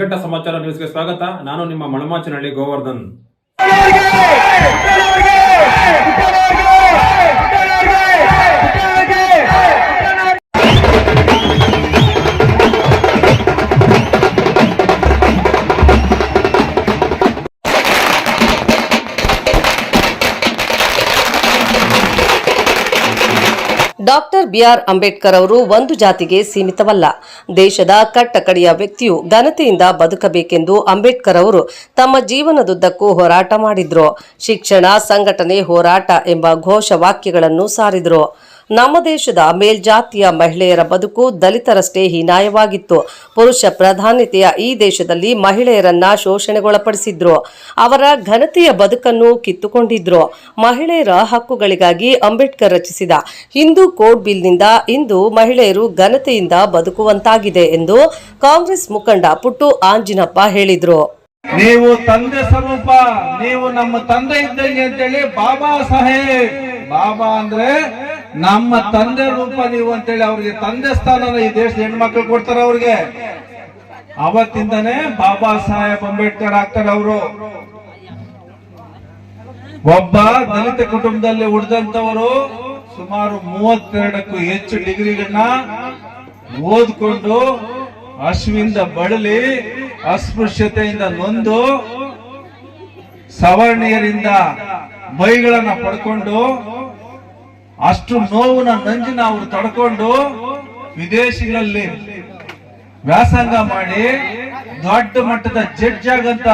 ಶಿಲ್ಘಟ್ಟ ಸಮಾಚಾರ ನ್ಯೂಸ್ಗೆ ಸ್ವಾಗತ ನಾನು ನಿಮ್ಮ Malamachanahalli Govardhan doctor B R Ambedkar ಅವರು ಒಂದು ಜಾತಿಗೆ ಸೀಮಿತವಲ್ಲ. ದೇಶದ ಕಟ್ಟಕಡೆಯ ವ್ಯಕ್ತಿಯು ಘನತೆಯಿಂದ ಬದುಕಬೇಕೆಂದು ಅಂಬೇಡ್ಕರ್ ಅವರು ತಮ್ಮ ಜೀವನದುದ್ದಕ್ಕೂ ಹೋರಾಟ ಮಾಡಿದ್ರು. ಶಿಕ್ಷಣ, ಸಂಘಟನೆ, ಹೋರಾಟ ಎಂಬ ಘೋಷವಾಕ್ಯಗಳನ್ನು ಸಾರಿದ್ರು. ನಮ್ಮ ದೇಶದ ಮೇಲ್ಜಾತಿಯ ಮಹಿಳೆಯರ ಬದುಕು ದಲಿತರಷ್ಟೇ ಹೀನಾಯವಾಗಿತ್ತು. ಪುರುಷ ಪ್ರಧಾನತೆಯ ಈ ದೇಶದಲ್ಲಿ ಮಹಿಳೆಯರನ್ನ ಶೋಷಣೆಗೊಳಪಡಿಸಿದ್ರು. ಅವರ ಘನತೆಯ ಬದುಕನ್ನು ಕಿತ್ತುಕೊಂಡಿದ್ರು. ಮಹಿಳೆಯರ ಹಕ್ಕುಗಳಿಗಾಗಿ ಅಂಬೇಡ್ಕರ್ ರಚಿಸಿದ ಹಿಂದೂ ಕೋಡ್ ಬಿಲ್ನಿಂದ ಇಂದು ಮಹಿಳೆಯರು ಘನತೆಯಿಂದ ಬದುಕುವಂತಾಗಿದೆ ಎಂದು ಕಾಂಗ್ರೆಸ್ ಮುಖಂಡ ಪುಟ್ಟು ಆಂಜಿನಪ್ಪ ಹೇಳಿದ್ರು. ನೀವು ತಂದೆ ಸ್ವರೂಪ, ನೀವು ನಮ್ಮ ತಂದೆ ಇದ್ದಂಗೆ ಅಂತೇಳಿ ಬಾಬಾ ಸಾಹೇಬ್, ಬಾಬಾ ಅಂದ್ರೆ ನಮ್ಮ ತಂದೆ ರೂಪ ನೀವು ಅಂತೇಳಿ ಅವ್ರಿಗೆ ತಂದೆ ಸ್ಥಾನನ ಈ ದೇಶದ ಹೆಣ್ಮಕ್ಳು ಕೊಡ್ತಾರೆ ಅವ್ರಿಗೆ. ಅವತ್ತಿಂದನೇ ಬಾಬಾ ಸಾಹೇಬ್ ಅಂಬೇಡ್ಕರ್ ಆಗ್ತಾರೆ ಅವರು. ಒಬ್ಬ ದಲಿತ ಕುಟುಂಬದಲ್ಲಿ ಉಳಿದಂತವರು ಸುಮಾರು ಮೂವತ್ತೆರಡಕ್ಕೂ ಹೆಚ್ಚು ಡಿಗ್ರಿಗಳನ್ನ ಓದ್ಕೊಂಡು ಅಶ್ವಿಂದ ಬಳಲಿ, ಅಸ್ಪೃಶ್ಯತೆಯಿಂದ ನೊಂದು, ಸವರ್ಣೀಯರಿಂದ ಬೈಗಳನ್ನ ಪಡ್ಕೊಂಡು ಅಷ್ಟು ನೋವು ನಂಜಿನ ಅವರು ತಡ್ಕೊಂಡು ವಿದೇಶಿಗಳಲ್ಲಿ ವ್ಯಾಸಂಗ ಮಾಡಿ ದೊಡ್ಡ ಮಟ್ಟದ ಜಡ್ಜ್ ಆಗಂತ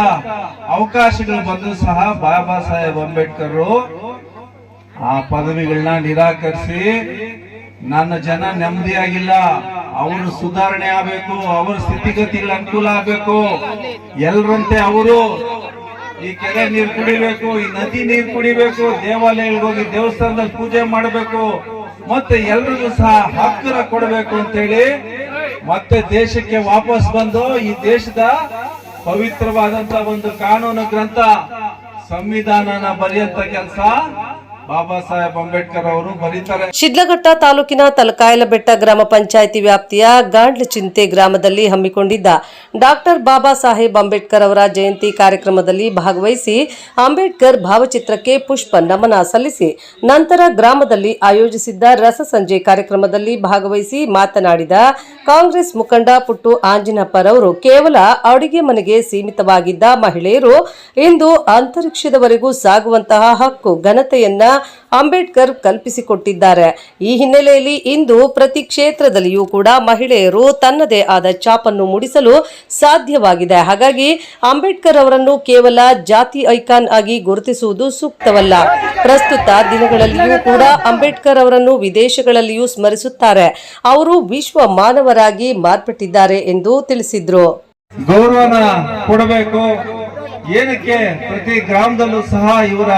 ಅವಕಾಶಗಳು ಬಂದ್ರು ಸಹ ಬಾಬಾ ಸಾಹೇಬ್ ಅಂಬೇಡ್ಕರ್. ಆ ಪದವಿಗಳನ್ನ ನಿರಾಕರಿಸಿ, ನನ್ನ ಜನ ನೆಮ್ಮದಿಯಾಗಿಲ್ಲ, ಅವರು ಸುಧಾರಣೆ ಆಗಬೇಕು, ಅವರ ಸ್ಥಿತಿಗತಿಗಳ ಅನುಕೂಲ ಆಗ್ಬೇಕು. ಎಲ್ಲರಂತೆ ಅವರು ಈ ಕೆರೆ ನೀರು ಕುಡಿಬೇಕು, ಈ ನದಿ ನೀರು ಕುಡಿಬೇಕು, ದೇವಾಲಯಗಳಿಗೆ ಹೋಗಿ ದೇವಸ್ಥಾನದಲ್ಲಿ ಪೂಜೆ ಮಾಡಬೇಕು, ಮತ್ತೆ ಎಲ್ರಿಗೂ ಸಹ ಹಕ್ಕರ ಕೊಡಬೇಕು ಅಂತೇಳಿ ಮತ್ತೆ ದೇಶಕ್ಕೆ ವಾಪಸ್ ಬಂದು ಈ ದೇಶದ ಪವಿತ್ರವಾದಂತ ಒಂದು ಕಾನೂನು ಗ್ರಂಥ ಸಂವಿಧಾನನ ಬರೆಯಂತ ಕೆಲಸ ಬಾಬಾ ಸಾಹೇಬ್ ಅಂಬೇಡ್ಕರ್ ಅವರು ಬರೀತಾರೆ. ಶಿಡ್ಲಘಟ್ಟ ತಾಲೂಕಿನ ತಲಕಾಯಲಬೆಟ್ಟ ಗ್ರಾಮ ಪಂಚಾಯಿತಿ ವ್ಯಾಪ್ತಿಯ ಗಾಂಡ್ಲ ಚಿಂತೆ ಗ್ರಾಮದಲ್ಲಿ ಹಮ್ಮಿಕೊಂಡಿದ್ದ ಡಾಕ್ಟರ್ ಬಾಬಾ ಸಾಹೇಬ್ ಅಂಬೇಡ್ಕರ್ ಅವರ ಜಯಂತಿ ಕಾರ್ಯಕ್ರಮದಲ್ಲಿ ಭಾಗವಹಿಸಿ ಅಂಬೇಡ್ಕರ್ ಭಾವಚಿತ್ರಕ್ಕೆ ಪುಷ್ಪ ನಮನ ಸಲ್ಲಿಸಿ, ನಂತರ ಗ್ರಾಮದಲ್ಲಿ ಆಯೋಜಿಸಿದ್ದ ರಸಸಂಜೆ ಕಾರ್ಯಕ್ರಮದಲ್ಲಿ ಭಾಗವಹಿಸಿ ಮಾತನಾಡಿದ ಕಾಂಗ್ರೆಸ್ ಮುಖಂಡ ಪುಟ್ಟು ಆಂಜಿನಪ್ಪರವರು ಕೇವಲ ಅಡುಗೆ ಮನೆಗೆ ಸೀಮಿತವಾಗಿದ್ದ ಮಹಿಳೆಯರು ಇಂದು ಅಂತರಿಕ್ಷದವರೆಗೂ ಸಾಗುವಂತಹ ಹಕ್ಕು ಘನತೆಯನ್ನ ಅಂಬೇಡ್ಕರ್ ಕಲ್ಪಿಸಿಕೊಟ್ಟಿದ್ದಾರೆ. ಈ ಹಿನ್ನೆಲೆಯಲ್ಲಿ ಇಂದು ಪ್ರತಿ ಕ್ಷೇತ್ರದಲ್ಲಿಯೂ ಕೂಡ ಮಹಿಳೆಯರು ತನ್ನದೇ ಆದ ಛಾಪನ್ನು ಮೂಡಿಸಲು ಸಾಧ್ಯವಾಗಿದೆ. ಹಾಗಾಗಿ ಅಂಬೇಡ್ಕರ್ ಅವರನ್ನು ಕೇವಲ ಜಾತಿ ಐಕಾನ್ ಆಗಿ ಗುರುತಿಸುವುದು ಸೂಕ್ತವಲ್ಲ. ಪ್ರಸ್ತುತ ದಿನಗಳಲ್ಲಿಯೂ ಕೂಡ ಅಂಬೇಡ್ಕರ್ ಅವರನ್ನು ವಿದೇಶಗಳಲ್ಲಿಯೂ ಸ್ಮರಿಸುತ್ತಾರೆ. ಅವರು ವಿಶ್ವ ಮಾನವರಾಗಿ ಮಾರ್ಪಟ್ಟಿದ್ದಾರೆ ಎಂದು ತಿಳಿಸಿದ್ರು. ಗೌರವನ ಕೊಡಬೇಕು. ಏನಕ್ಕೆ ಪ್ರತಿ ಗ್ರಾಮದಲ್ಲೂ ಸಹ ಇವರ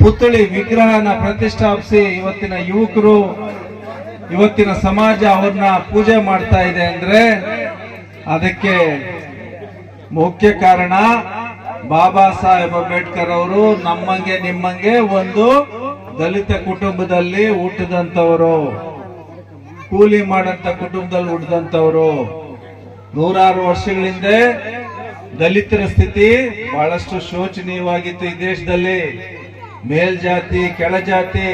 ಪುತ್ಥಳಿ ವಿಗ್ರಹನ ಪ್ರತಿಷ್ಠಾಪಿಸಿ ಇವತ್ತಿನ ಯುವಕರು, ಇವತ್ತಿನ ಸಮಾಜ ಅವ್ರನ್ನ ಪೂಜೆ ಮಾಡ್ತಾ ಇದೆ ಅಂದ್ರೆ ಅದಕ್ಕೆ ಮುಖ್ಯ ಕಾರಣ ಬಾಬಾ ಸಾಹೇಬ್ ಅಂಬೇಡ್ಕರ್ ಅವರು ನಮ್ಮಂಗೆ ನಿಮ್ಮಂಗೆ ಒಂದು ದಲಿತ ಕುಟುಂಬದಲ್ಲಿ ಹುಟ್ಟಿದಂಥವರು, ಕೂಲಿ ಮಾಡಂತ ಕುಟುಂಬದಲ್ಲಿ ಹುಟ್ಟಿದಂಥವರು. ನೂರಾರು ವರ್ಷಗಳ ಹಿಂದೆ ದಲಿತರ ಸ್ಥಿತಿ ಬಹಳಷ್ಟು ಶೋಚನೀಯವಾಗಿತ್ತು ಈ ದೇಶದಲ್ಲಿ. ಮೇಲ್ಜಾತಿ, ಕೆಳಜಾತಿ,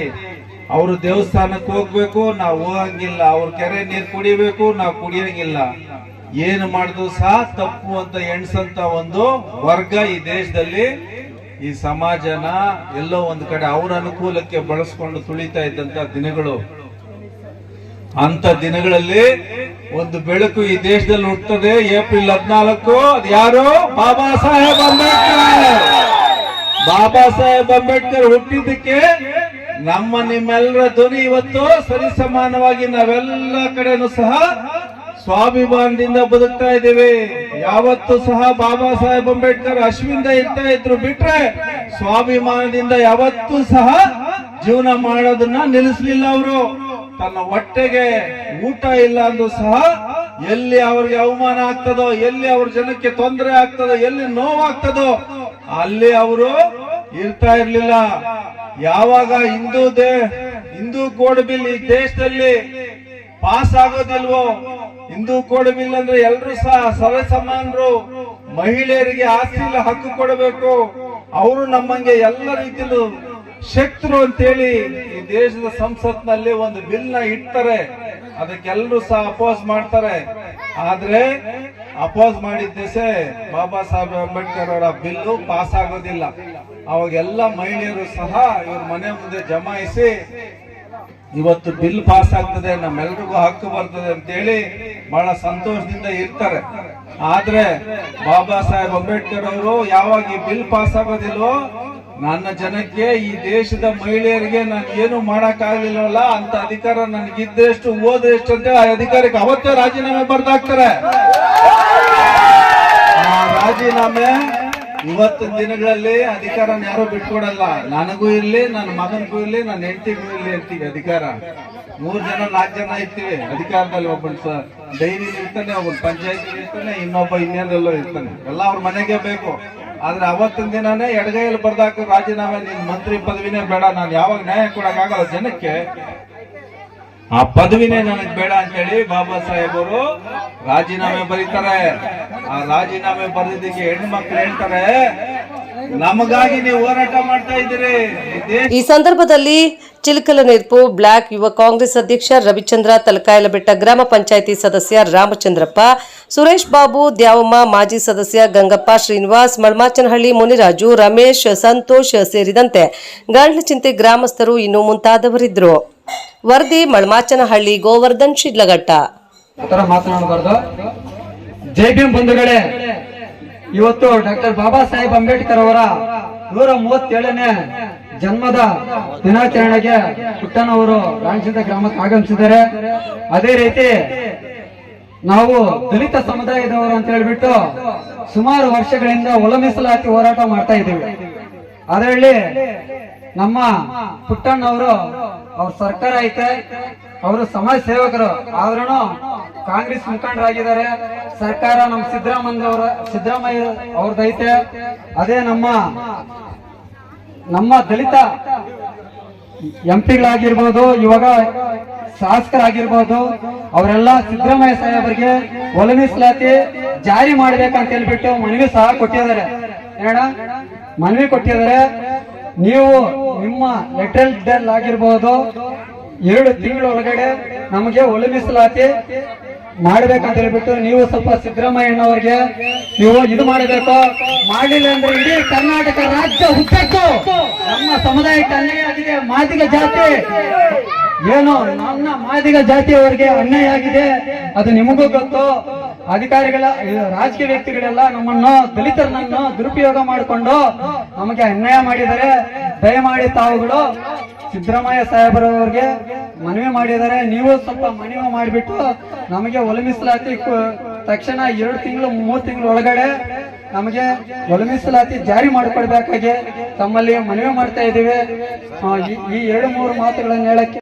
ಅವರು ದೇವಸ್ಥಾನಕ್ಕೆ ಹೋಗ್ಬೇಕು, ನಾವು ಹೋಗಂಗಿಲ್ಲ. ಅವ್ರ ಕೆರೆ ನೀರು ಕುಡಿಬೇಕು, ನಾವು ಕುಡಿಯಂಗಿಲ್ಲ. ಏನು ಮಾಡಿದ್ರು ಸಹ ತಪ್ಪು ಅಂತ ಎಣ್ಸಂತ ಒಂದು ವರ್ಗ ಈ ದೇಶದಲ್ಲಿ, ಈ ಸಮಾಜನ ಎಲ್ಲೋ ಒಂದು ಕಡೆ ಅವ್ರ ಅನುಕೂಲಕ್ಕೆ ಬಳಸ್ಕೊಂಡು ತುಳಿತಾ ಇದ್ದಂತ ದಿನಗಳು. ಅಂತ ದಿನಗಳಲ್ಲಿ ಒಂದು ಬೆಳಕು ಈ ದೇಶದಲ್ಲಿ ಹುಟ್ಟುತ್ತದೆ ಏಪ್ರಿಲ್ ಹದಿನಾಲ್ಕು ಅದು ಯಾರು ಬಾಬಾ ಸಾಹೇಬ್ ಅಂಬೇಡ್ಕರ್. ಬಾಬಾ ಸಾಹೇಬ್ ಅಂಬೇಡ್ಕರ್ ಹುಟ್ಟಿದ್ದಕ್ಕೆ ನಮ್ಮ ನಿಮ್ಮೆಲ್ಲರ ಧ್ವನಿ ಇವತ್ತು ಸರಿಸಮಾನವಾಗಿ ನಾವೆಲ್ಲ ಕಡೆನೂ ಸಹ ಸ್ವಾಭಿಮಾನದಿಂದ ಬದುಕ್ತಾ ಇದ್ದೀವಿ. ಯಾವತ್ತು ಸಹ ಬಾಬಾ ಸಾಹೇಬ್ ಅಂಬೇಡ್ಕರ್ ಅಶ್ವಿಂದ ಇರ್ತಾ ಇದ್ರು ಬಿಟ್ರೆ ಸ್ವಾಭಿಮಾನದಿಂದ ಯಾವತ್ತೂ ಸಹ ಜೀವನ ಮಾಡೋದನ್ನ ನಿಲ್ಲಿಸ್ಲಿಲ್ಲ ಅವರು. ತನ್ನ ಹೊಟ್ಟೆಗೆ ಊಟ ಇಲ್ಲ ಅಂದ್ರೂ ಸಹ ಎಲ್ಲಿ ಅವ್ರಿಗೆ ಅವಮಾನ ಆಗ್ತದೋ, ಎಲ್ಲಿ ಅವ್ರ ಜನಕ್ಕೆ ತೊಂದರೆ ಆಗ್ತದೋ, ಎಲ್ಲಿ ನೋವಾಗ್ತದೋ ಅಲ್ಲಿ ಅವರು ಇರ್ತಾ ಇರ್ಲಿಲ್ಲ. ಯಾವಾಗ ಹಿಂದೂ ದೇ, ಹಿಂದೂ ಕೋಡ್ ಬಿಲ್ ಈ ದೇಶದಲ್ಲಿ ಪಾಸ್ ಆಗೋದಿಲ್ವೋ? ಹಿಂದೂ ಕೋಡ್ ಬಿಲ್ ಅಂದ್ರೆ ಎಲ್ರು ಸಹ ಸರ್ವ ಸಮಾನರು, ಮಹಿಳೆಯರಿಗೆ ಆಸ್ತಿಲ ಹಕ್ಕು ಕೊಡಬೇಕು. ಅವರು ನಮ್ಮಂಗೆ ಎಲ್ಲ ರೀತಿಯಲ್ಲೂ ಶಕ್ತರು ಅಂತೇಳಿ ಈ ದೇಶದ ಸಂಸತ್ನಲ್ಲಿ ಒಂದು ಬಿಲ್ನ ಇಡ್ತಾರೆ. ಅದಕ್ಕೆಲ್ಲರೂ ಸಹ ಅಪೋಸ್ ಮಾಡ್ತಾರೆ. ಆದ್ರೆ ಅಪೋಸ್ ಮಾಡಿದ್ದೇಸೆ ಬಾಬಾ ಸಾಹೇಬ್ ಅಂಬೇಡ್ಕರ್ ಅವರ ಬಿಲ್ಲು ಪಾಸ್ ಆಗೋದಿಲ್ಲ. ಅವಾಗೆಲ್ಲ ಮಹಿಳೆಯರು ಸಹ ಇವ್ರ ಮನೆ ಮುಂದೆ ಜಮಾಯಿಸಿ, ಇವತ್ತು ಬಿಲ್ ಪಾಸ್ ಆಗ್ತದೆ, ನಮ್ಮೆಲ್ರಿಗೂ ಹಕ್ಕು ಬರ್ತದೆ ಅಂತೇಳಿ ಬಹಳ ಸಂತೋಷದಿಂದ ಇರ್ತಾರೆ. ಆದ್ರೆ ಬಾಬಾ ಸಾಹೇಬ್ ಅಂಬೇಡ್ಕರ್ ಅವರು ಯಾವಾಗ ಈ ಬಿಲ್ ಪಾಸ್ ಆಗೋದಿಲ್ವೋ, ನನ್ನ ಜನಕ್ಕೆ ಈ ದೇಶದ ಮಹಿಳೆಯರಿಗೆ ನಾನು ಏನು ಮಾಡಕ್ ಆಗ್ಲಿಲ್ವಲ್ಲ ಅಂತ ಅಧಿಕಾರ ನನಗಿದ್ದೆಷ್ಟು ಓದೆಷ್ಟು ಅಂತ ಆ ಅಧಿಕಾರಕ್ಕೆ ಅವತ್ತೇ ರಾಜೀನಾಮೆ ಬರ್ದಾಕ್ತಾರೆ. ಆ ರಾಜೀನಾಮೆ ಇವತ್ತಿನ ದಿನಗಳಲ್ಲಿ ಅಧಿಕಾರನ ಯಾರು ಬಿಟ್ಕೊಡಲ್ಲ. ನನಗೂ ಇರ್ಲಿ, ನನ್ನ ಮಗನಿಗೂ ಇರ್ಲಿ, ನನ್ನ ಹೆಂಡತಿಗೂ ಇರ್ಲಿ ಅಂತೀವಿ ಅಧಿಕಾರ. ಮೂರ್ ಜನ, ನಾಲ್ಕು ಜನ ಇರ್ತೀವಿ ಅಧಿಕಾರದಲ್ಲಿ ಒಬ್ಬನ್ ಸರ್ ಡೈರಿ ಇರ್ತಾನೆ, ಒಬ್ಬನ್ ಪಂಚಾಯತಿ ಇರ್ತಾನೆ, ಇನ್ನೊಬ್ಬ ಇನ್ನೇನೆಲ್ಲೋ ಇರ್ತಾನೆ. ಎಲ್ಲ ಅವ್ರ ಮನೆಗೆ ಬೇಕು. ಆದ್ರೆ ಅವತ್ತಿನ ದಿನನೇ ಎಡಗೈಯಲ್ಲಿ ಬರ್ದಾಕ ರಾಜೀನಾಮೆ, ನಿನ್ ಮಂತ್ರಿ ಪದವಿನೇ ಬೇಡ, ನಾನು ಯಾವಾಗ ನ್ಯಾಯ ಕೊಡಕ್ಕಾಗಲ್ಲ ಜನಕ್ಕೆ. ಆ ಪದವಿನೇ ನನಗೆ ಬೇಡ ಅಂತೇಳಿ ಬಾಬಾ ಸಾಹೇಬರು ರಾಜೀನಾಮೆ ಬರೀತಾರೆ. ಆ ರಾಜೀನಾಮೆ ಬರೆದಿದ್ದಕ್ಕೆ ಹೆಣ್ಣು ಮಕ್ಳು ಹೇಳ್ತಾರೆ, ನಮಗಾಗಿ ನೀವು ಹೋರಾಟ ಮಾಡ್ತಾ ಇದ್ದೀರಿ. ಈ ಸಂದರ್ಭದಲ್ಲಿ ಚಿಲಕಲ ಚಿಲಕಲನೆರ್ಪು ಬ್ಲಾಕ್ ಯುವ ಕಾಂಗ್ರೆಸ್ ಅಧ್ಯಕ್ಷ ರವಿಚಂದ್ರ ತಲಕಾಯಲಬೆಟ್ಟ ಗ್ರಾಮ ಪಂಚಾಯಿತಿ ಸದಸ್ಯ ರಾಮಚಂದ್ರಪ್ಪ, ಸುರೇಶ್ ಬಾಬು, ದ್ಯಾವಮ್ಮ, ಮಾಜಿ ಸದಸ್ಯ ಗಂಗಪ್ಪ ಶ್ರೀನಿವಾಸ್ ಮಳ್ಮಾಚನಹಳ್ಳಿ ಮುನಿರಾಜು, ರಮೇಶ್, ಸಂತೋಷ್ ಸೇರಿದಂತೆ ಗಂಡ್ಲಚಿಂತೆ ಗ್ರಾಮಸ್ಥರು ಇನ್ನು ಮುಂತಾದವರಿದ್ದರು. ವರದಿ, ಮಳ್ಮಾಚನಹಳ್ಳಿ, ಗೋವರ್ಧನ್, ಶಿಡ್ಲಘಟ್ಟ. ಮಾತನಾಡಬಾರ್ದು. ಜೈ ಭೀಮ್ ಬಂಧುಗಳೇ, ಇವತ್ತು ಡಾಕ್ಟರ್ ಬಾಬಾ ಸಾಹೇಬ್ ಅಂಬೇಡ್ಕರ್ ಅವರ ನೂರ ಮೂವತ್ತೇಳನೇ ಜನ್ಮದ ದಿನಾಚರಣೆಗೆ ಪುಟ್ಟನವರು ರಾಣಸಿಂದ ಗ್ರಾಮಕ್ಕೆ ಆಗಮಿಸಿದ್ದಾರೆ. ಅದೇ ರೀತಿ ನಾವು ದಲಿತ ಸಮುದಾಯದವರು ಅಂತ ಹೇಳ್ಬಿಟ್ಟು ಸುಮಾರು ವರ್ಷಗಳಿಂದ ಒಳ ಹೋರಾಟ ಮಾಡ್ತಾ ಇದ್ದೀವಿ. ಅದರಲ್ಲಿ ನಮ್ಮ ಪುಟ್ಟಣ್ಣವರು ಅವ್ರ ಸರ್ಕಾರ ಐತೆ, ಅವರು ಸಮಾಜ ಸೇವಕರು. ಆದ್ರೂ ಕಾಂಗ್ರೆಸ್ ಮುಖಂಡರಾಗಿದ್ದಾರೆ. ಸರ್ಕಾರ ನಮ್ಮ ಸಿದ್ದರಾಮಯ್ಯ ಅವರ, ಸಿದ್ದರಾಮಯ್ಯ ಅವ್ರದ್ದೈತೆ ಅದೇ ನಮ್ಮ ನಮ್ಮ ದಲಿತ ಎಂಪಿಗಳಾಗಿರ್ಬೋದು ಇವಾಗ ಶಾಸಕರಾಗಿರ್ಬೋದು, ಅವರೆಲ್ಲ ಸಿದ್ದರಾಮಯ್ಯ ಸಾಹೇಬರಿಗೆ ಒಳ ಮೀಸಲಾತಿ ಜಾರಿ ಮಾಡ್ಬೇಕಂತ ಹೇಳ್ಬಿಟ್ಟು ಮನವಿ ಸಹ ಕೊಟ್ಟಿದ್ದಾರೆ. ಏನ ಮನವಿ ಕೊಟ್ಟಿದ್ದಾರೆ. ನೀವು ನಿಮ್ಮ ಲೆಟ್ರಲ್ ಡೆಲ್ ಆಗಿರ್ಬೋದು. ಎರಡು ತಿಂಗಳ ಒಳಗಡೆ ನಮಗೆ ಒಳ ಮಾಡ್ಬೇಕಂತ ಹೇಳ್ಬಿಟ್ಟು ನೀವು ಸ್ವಲ್ಪ ಸಿದ್ದರಾಮಯ್ಯನವರಿಗೆ ನೀವು ಇದು ಮಾಡಬೇಕು. ಮಾಡಲಿಲ್ಲ ಅಂದ್ರೆ ಇಡೀ ಕರ್ನಾಟಕ ರಾಜ್ಯ ಹುಟ್ಟಕ್ಕೂ ನಮ್ಮ ಸಮುದಾಯಕ್ಕೆ ಅನ್ಯಾಯ ಆಗಿದೆ ಮಾದಿಗ ಜಾತಿ. ಏನು ನನ್ನ ಮಾದಿಗ ಜಾತಿಯವರಿಗೆ ಅನ್ಯಾಯ ಆಗಿದೆ, ಅದು ನಿಮಗೂ ಗೊತ್ತು. ಅಧಿಕಾರಿಗಳ ರಾಜಕೀಯ ವ್ಯಕ್ತಿಗಳೆಲ್ಲ ನಮ್ಮನ್ನು ದಲಿತರನ್ನು ದುರುಪಯೋಗ ಮಾಡಿಕೊಂಡು ನಮಗೆ ಅನ್ಯಾಯ ಮಾಡಿದ್ದಾರೆ. ದಯಮಾಡಿ ತಾವುಗಳು ಸಿದ್ದರಾಮಯ್ಯ ಸಾಹೇಬರವರಿಗೆ ಮನವಿ ಮಾಡಿದ್ದಾರೆ. ನೀವು ಸ್ವಲ್ಪ ಮನವಿ ಮಾಡಿಬಿಟ್ಟು ನಮಗೆ ಒಲಮಿಸಲಾತಿ ತಕ್ಷಣ ಎರಡು ತಿಂಗಳು, ಮೂರು ತಿಂಗಳು ಒಳಗಡೆ ನಮಗೆ ಒಲಮಿಸಲಾತಿ ಜಾರಿ ಮಾಡಿಕೊಡ್ಬೇಕಾಗಿ ತಮ್ಮಲ್ಲಿ ಮನವಿ ಮಾಡ್ತಾ ಇದ್ದೀವಿ. ಈ ಎರಡು, ಮೂರು ಮಾತುಗಳನ್ನು ಹೇಳಕ್ಕೆ